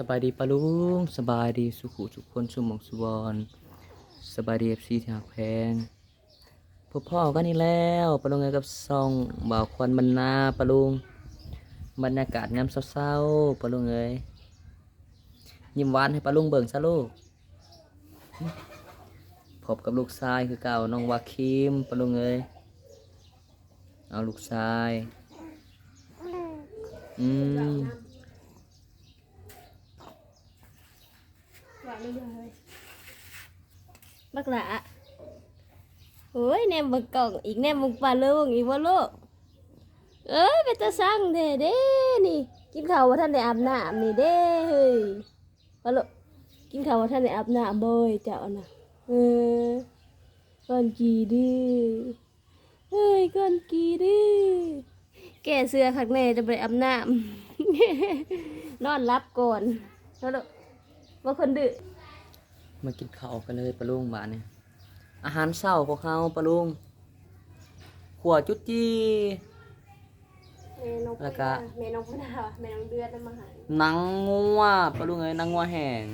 สบายดีปะลุงสบายดีสุขุทุคนชุมมองสุวรรณสบายดีเอฟซีที่หักแพงพบพ่อกันนี่แล้วปะลุงไงกับซองบ่าวควันบรรณาปะลุงบรรยากาศงามเศร้าๆปะลุงเอ้ยยิ้มหวานให้ปะลุงเบิ่งซะลูกพบกับลูกชายคือเก่าน้องวาคิมปะลุงเอ้ยเอาลูกชายอืม ว่าไม่ได้เลยบักหละโอ้ยแนมบังกล่องอีกแนมบังปลาลูกอีกว่าลูกเอ้ยไปตะสั่งเด้เด้นี่ กินข้าวว่าท่านได้อาบน้ำนี่เด้เฮ้ยว่าลูกกินข้าวว่าท่านได้อาบน้ำบ่อยเจ้าน่ะเออก่อนกี่ดื้อเฮ้ยก่อนกี่ดื้อแก่เสื้อข้างในจะไปอาบน้ำนอนรับก่อนแล้วลูก ว่าคนดื้อมากินข้าวกันเลยปะลุงบ้านเนี่ยอาหารเช้าพวกเขาปะลุงขวจุดจีแม่น้องแล้วก็แม่น้องพนาวแม่น้องเดือนได้มาหาหนังงัวปะลุงเอ้ยหนังงัวแห้ง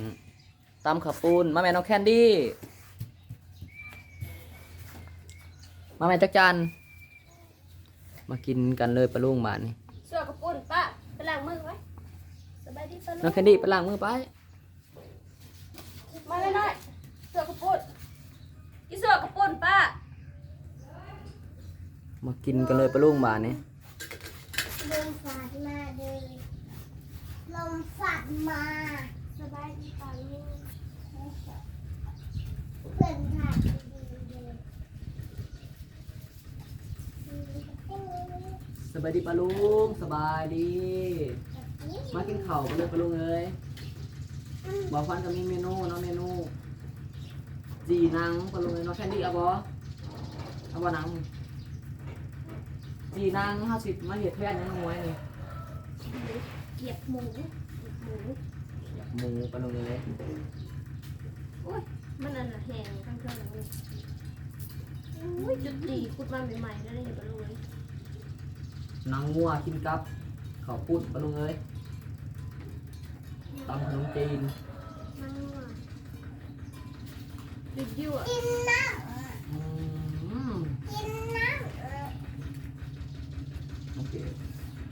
ตำขับปูนมาแม่น้องแคนดี้มาแม่จักจันมากินกันเลยปะลุงบ้านนี่เสื้อกระปุนป้าไปล้างมือไว้สบายดีป้าน้องแคนดี้ไปล้างมือไป มาเลยหน่อยเสื้อกระปุนอีเสื้อกระปุนป้ามากินกันเลยปะลุงบ้านนี่ลมฝาดมาเลยลมฝาดมาสบายดีป้าลูกเพื่อนถ่ายดีเลยสบายดีปะลุงสบายดี มากินข้าวกันเลยปะลุงเอ้ย บอกฟันก็มีเมนูเนาะเมนูจีหนังปะลุงเอ้ยเนาะแคนดี้เอาบ่เอาบ่หนังจีหนังห้าสิบมาเห็ดแทนยังงวยนี่เกียบหมูหมูหมูปะลุงเอ้ยโอ้ยมันอันน่ะแห้งทั้งเครื่องเลยอุ้ยจุดดีคุดมาใหม่ๆแล้วได้อยู่ป้าลูกเลยหนังงัวกินกับข้าวปุ้นปะลุงเอ้ยตำขนมจีนนั่งว่ะดึกอยู่อะกินน้อืมำกินน้โอเค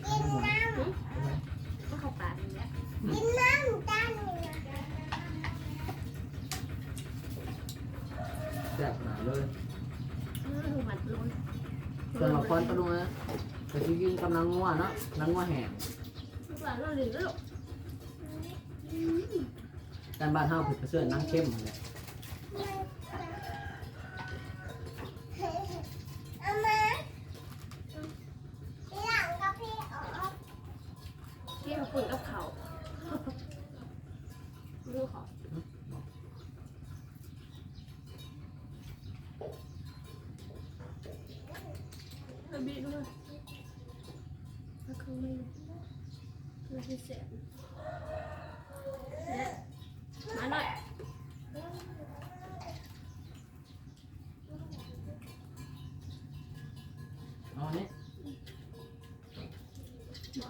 ำกินน้ก็เข้าปากอย่างเงี้ยำกินน้ำจานหนึ่งแซ่บขนาดเลยเออหมัดลุนส่วนมาควันปะลุงเอ้ยไปกินกับหนังงัวเนาะหนังงัวแห้งลูกหลานเราเหลือแล้วลู การบ้านห้าวผิดเสื้อนั่งเข้มเนี่ยเอา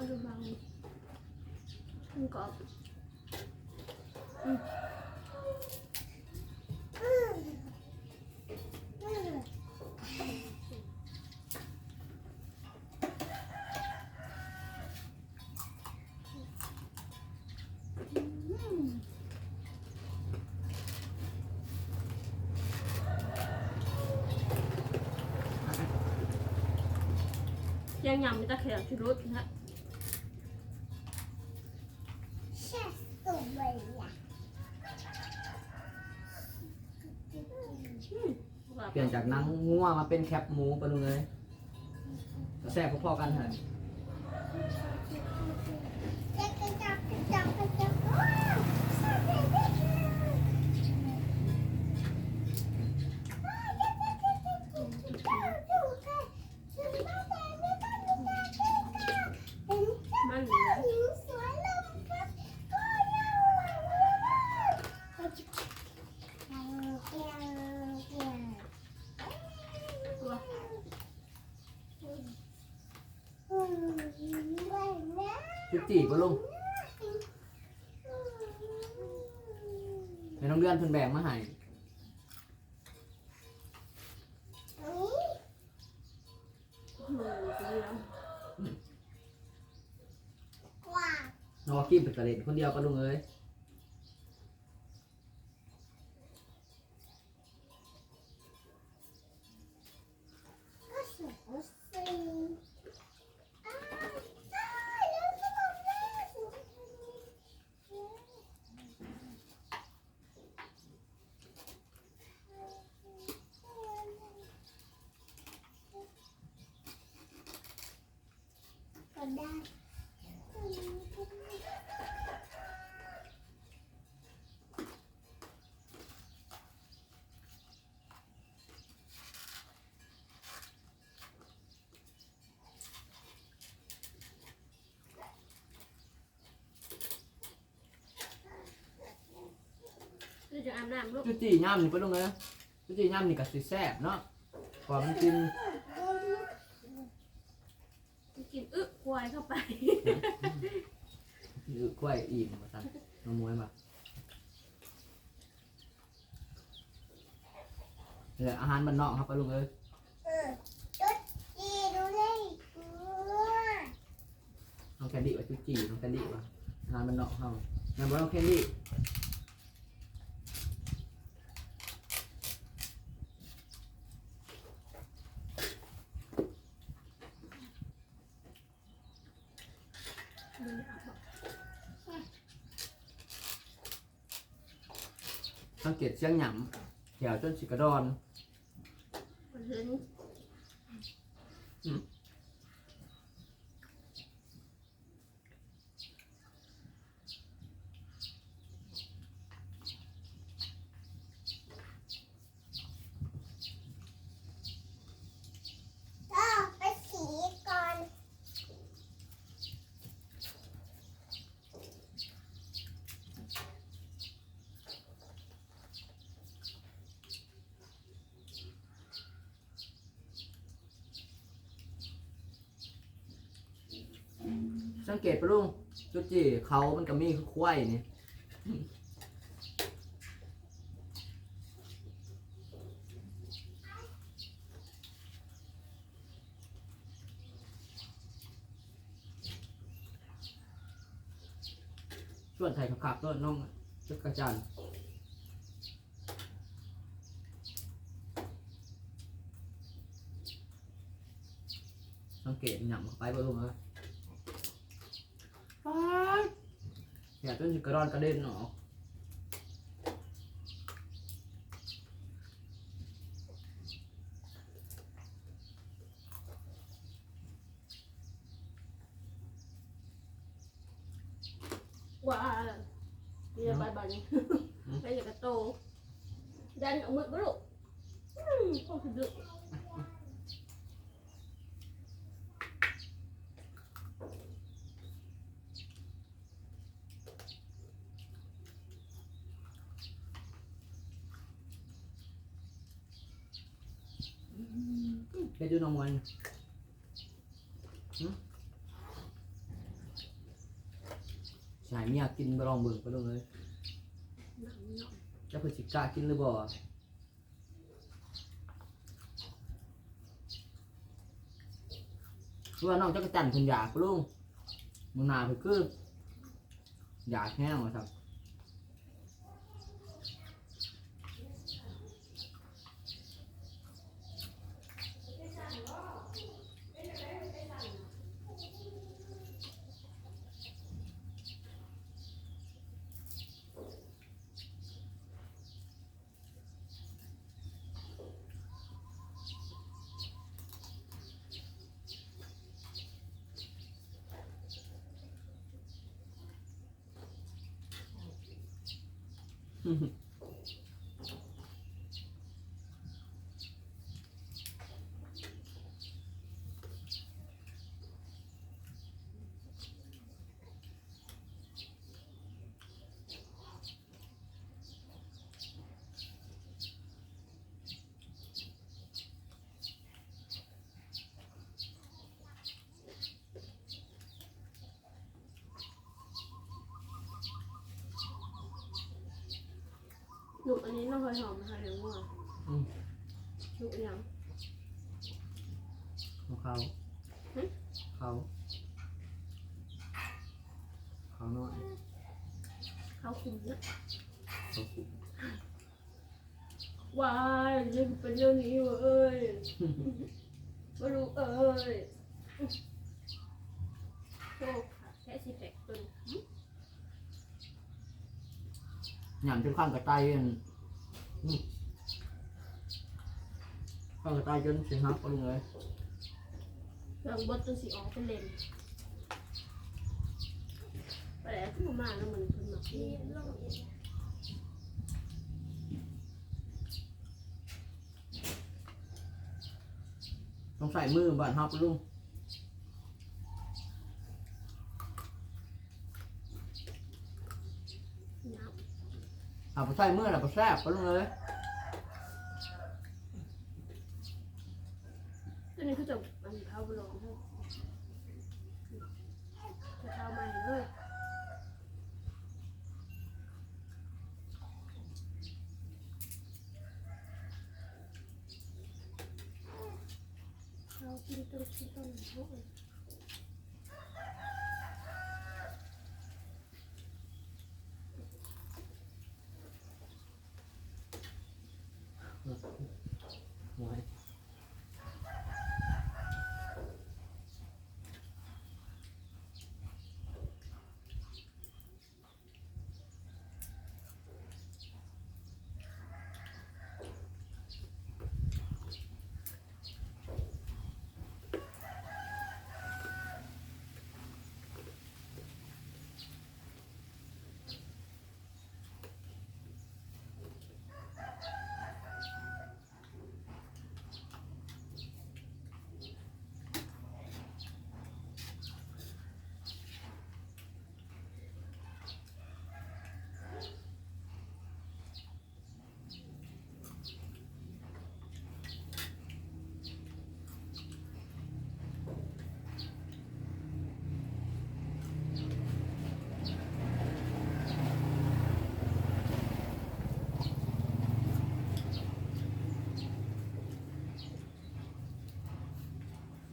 มาดูบางมันกรอบยั เป็นแคปหมูปะลุงเลยแซ่บพอๆกันเถอะ บ่ลุงในน้องเดือนเพิ่นแบ่งมาให้น้องกิมเป็นกระเด็นคนเดียวก็ลุงเอ้ย จะอาบน้ำลูกจุจีย่ำนี่ปะลุงเอ้ยจุจีย่ำนี่ก็สิแซ่บเนาะพอมันกินกินอึควายเข้าไปหรือกล้วยอิ่มมาสั่นน้องมวยมาเหลืออาหารบ้านนอกครับปะลุงเอ้ยเออตุ๊ดจีดูเลยกลัวน้องแคนดี้ว่าจุจีน้องแคนดี้ว่าอาหารบ้านนอกเฮาแม่นบ่น้องแคนดี้ สัง เกตเสียงหยำแถวจนสิกระดอนมันเห็น ก็ไปสีก่อน สังเกตปะลุงจุจีเขามันก็มีคือควายนี่ส่วนไทยขับๆด้วยน้องจักระจันสังเกตหยำเข้าไปปะลุง เอ้ยอย่าจนกระดอนกระเด็นออกว่าเดี๋ยวไปบ้านนี้ไปอยากกระโตดันเอามือมาลูกอืมโคตรดุ แค่ ดูน้องมันหึชายเมียกินไปลองเบิ่งไปลงเลยจะเพื่อสิกล้ากินหรือบ่ว่าน้องจักรจันทร์เพิ่นอยากลุงมึงหนาเพิ่นคืออยากแห้งว่าครับ Mm-hmm. หนุกอันนี้น้องเคยหอมนะคะเดี๋ยวว่าอืมหนุกยัง ของเขาหึ เขาเขาน้อยข้าวคุมนะเขาขุ่นวายยังเป็นเรื่องนี้วะเอ้ยไม่รู้เอ้ยโอ้ค่ะแค่สิแพ็คตัวนี้ หยามจนข้างกระต่ายอันนี่ข้างกระต่ายจนเสียหักไปเลยเครื่องบดตัวสีออกเป็นเลนไปแล้วขึ้นมาแล้วมันเป็นแบบนี้ต้องใส่มือบ้านฮับลุง น้ำ เอาไปใส่เมื่อแล้วก็แซ่บไปลุงเลยตัวนี้คือจบมันเอาไปลงเถอะจะเอาใหม่เลยเรากินต้นกินต้นพวกนี้ ไว้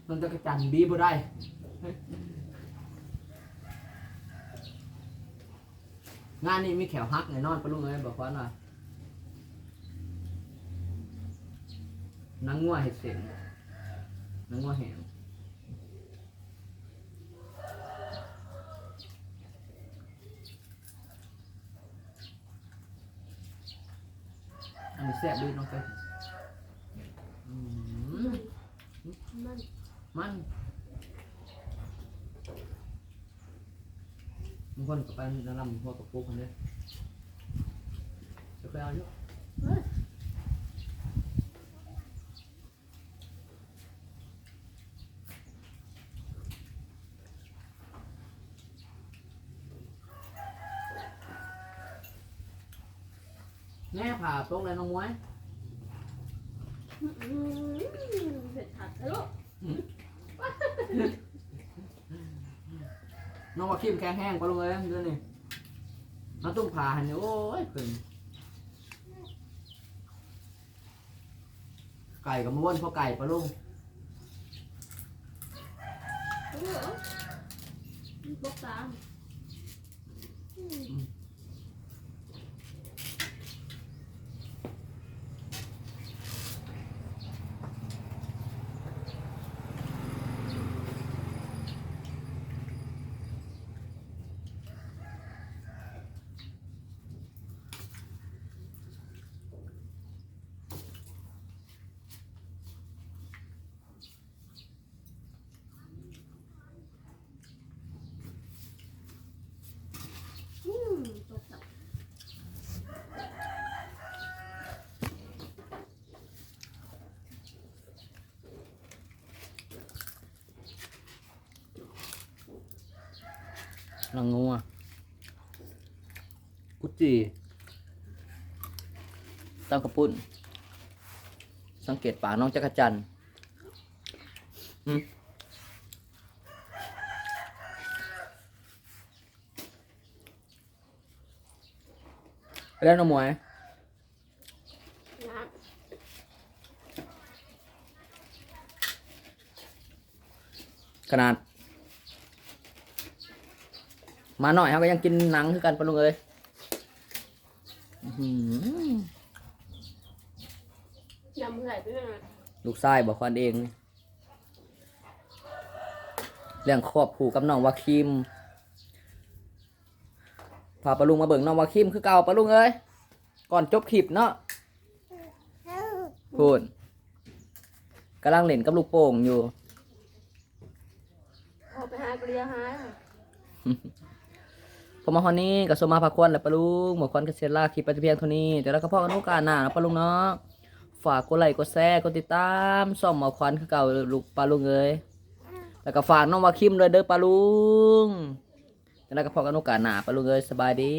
มันจะกระจันบีบ่ได้งานนี้มีแขวฮักแน่นอนปะลุงเอ้ยบอกว่าหน่อยนังงัวเห็ดเสียงนังงัวแหงอันนี้แซ่บดีน้องเต้ยอืมมัน มันบางคนก็ไปนั่งรำพวกกับปุ๊กคนเนี้ยจะเคยเอาอยู่แน่ผ่าต๊ะเลยน้องมวยอืมเผ็ดผัดแล้ว น้องว่าคิมแข็งแห้งไปลงเลยเดี๋ยวนี้น้องตุ้มผ่าหันเนี่ยโอ้ยขึ้นไก่กับม้วนเพราะไก่ปลาลุงโอ้โหบกตาม นางงัวกุจีตั้งกระปุ้น สังเกตป่าน้องจักรจันแล้วน้องมวยขนาด มาหน่อยเขาก็ยังกินหนังคือกันปะลุงเอ้ยอื้อหือยำใส่ไปเลยลูกชายบอกควันเองนี่เรื่องครอบครูกับน้องวาคิมพาปะลุงมาเบิ่งน้องวาคิมคือเก่าปะลุงเอ้ยก่อนจบคลิปเนาะพูดกำลังเล่นกับลูกโป่งอยู่ออกไปหากระเรียหาพ ผมมาฮอนนี้กับสมมาพาควันและปลุงหมวกควันกับเซล่าคลิปไปเพียงเท่านี้แต่แล้วก็พอกันโอกาสหน้านะปลุงเนาะฝากกดไลค์กดแชร์กดติดตามส่องหมวกควันคือเก่าลูกปลาลุงเลยแล้วก็ฝากน้องวาคิมเลยเด้อปลาลุงแล้วก็พอกันโอกาสหน้าปลาลุงเลยสบายดี